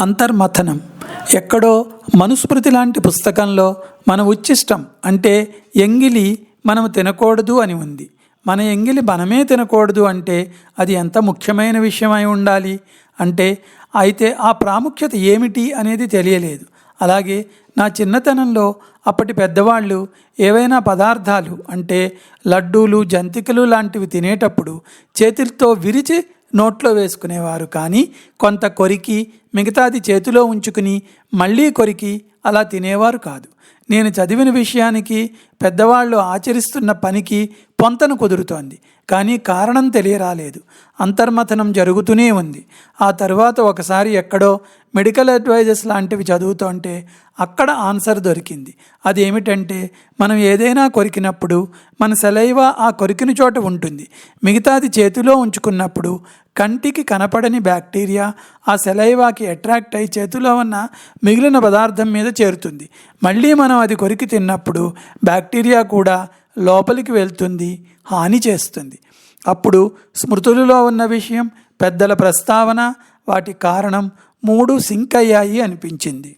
అంతర్మథనం. ఎక్కడో మనుస్మృతి లాంటి పుస్తకంలో మన ఉచ్ఛిష్టం అంటే ఎంగిలి మనం తినకూడదు అని ఉంది. మన ఎంగిలి మనమే తినకూడదు అంటే అది ఎంత ముఖ్యమైన విషయమై ఉండాలి? అంటే అయితే ఆ ప్రాముఖ్యత ఏమిటి అనేది తెలియలేదు. అలాగే నా చిన్నతనంలో అప్పటి పెద్దవాళ్ళు ఏవైనా పదార్థాలు అంటే లడ్డూలు జంతికలు లాంటివి తినేటప్పుడు చేతులతో విరిచి నోట్లో వేసుకునేవారు కానీ కొంత కొరికి మిగతాది చేతిలో ఉంచుకుని మళ్ళీ కొరికి అలా తినేవారు కాదు. నేను చదివిన విషయానికి పెద్దవాళ్ళు ఆచరిస్తున్న పనికి పొంతన కుదురుతోంది. కానీ కారణం తెలియరాలేదు. అంతర్మథనం జరుగుతూనే ఉంది. ఆ తర్వాత ఒకసారి ఎక్కడో మెడికల్ అడ్వైజర్స్ లాంటివి చదువుతుంటే అక్కడ ఆన్సర్ దొరికింది. అదేమిటంటే మనం ఏదైనా కొరికినప్పుడు మన సెలైవా ఆ కొరికిన చోట ఉంటుంది. మిగతాది చేతిలో ఉంచుకున్నప్పుడు కంటికి కనపడని బ్యాక్టీరియా ఆ సెలైవాకి అట్రాక్ట్ అయి చేతిలో ఉన్న మిగిలిన పదార్థం మీద చేరుతుంది. మళ్ళీ మనం అది కొరికి తిన్నప్పుడు బ్యాక్టీరియా కూడా లోపలికి వెళ్తుంది హాని చేస్తుంది. అప్పుడు స్మృతులలో ఉన్న విషయం పెద్దల ప్రస్తావన వాటి కారణం మూడు సింక్ అయ్యాయి అనిపించింది.